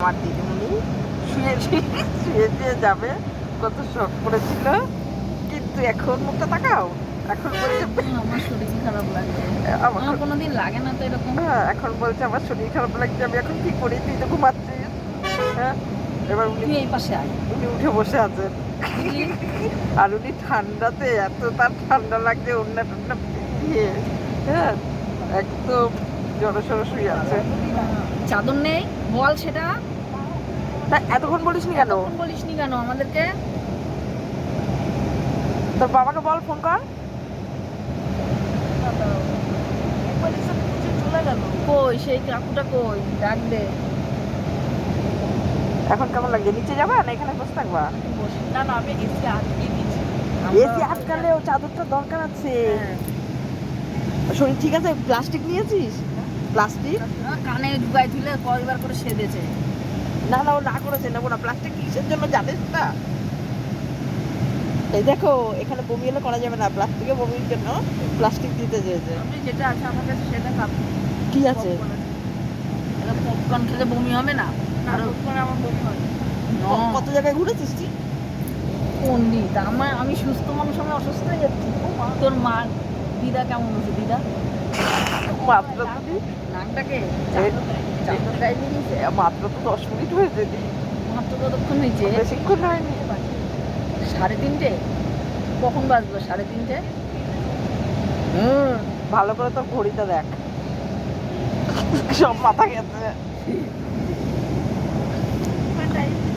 আমার দিদিমণি শুয়ে শুয়ে শুয়ে যাবে। কত শখ করেছিল কিন্তু এখন মুখটা তাকাও। এখন বলছে আমার শরীর খারাপ লাগছে। আমার আমার কোনোদিন লাগে না তো এরকম। হ্যাঁ, এখন বলছে আমার শরীর খারাপ লাগছে আমি এখন কি করি? তুই তো ঘুমাচ্ছিস। হ্যাঁ এবার উনি এই পাশে আয়। উনি উঠে বসে আছেন আর উনি ঠান্ডাতে এত তার ঠান্ডা লাগছে অন্য টন্যা দিয়ে হ্যাঁ একদম জড়সড় শুয়ে আছে। চাদর নেই বল সেটা। তা এতক্ষণ বলিস নি কেন? এতক্ষণ বলিসনি কেন আমাদেরকে? তোর বাবাকে বল ফোন কর। কই সেই কাকুটা কই? ডাক দে। এখন কেমন লাগছে নিচে যাবা না এখানে বসে থাকবা? না না আমি এসি আটকে দিচ্ছি। এসি আটকালে ও চাদরটা দরকার আছে। হ্যাঁ। শরীর ঠিক আছে? প্লাস্টিক নিয়েছিস? প্লাস্টিক? কানে ঢুকাই তুলে কয়বার করে সেদেছে। না না ও না করেছে নেব না। প্লাস্টিক কিসের জন্য জানিস না? এই দেখো এখানে বমি হলে করা যাবে না। প্লাস্টিকে বমির জন্য প্লাস্টিক দিতে চেয়েছে। আপনি যেটা আছে আমার কাছে সেটা খাব। কি আছে? পপকর্ন খেলে বমি হবে না? আর আমার বমি হয় কত জায়গায় ঘুরেছিস তুই? কোন আমার আমি সুস্থ মানুষ আমি অসুস্থ হয়ে যাচ্ছি। তোর মা দিদা কেমন আছে? দিদা? মাত্র মাত্র তো দশ মিনিট হয়েছে মাত্র কতক্ষণ হয়েছে বেশিক্ষণ হয়নি সাড়ে তিনটে? কখন বাজলো সাড়ে তিনটে? হুম ভালো করে তোর ঘড়িটা দেখ। সব মাথা গেছে।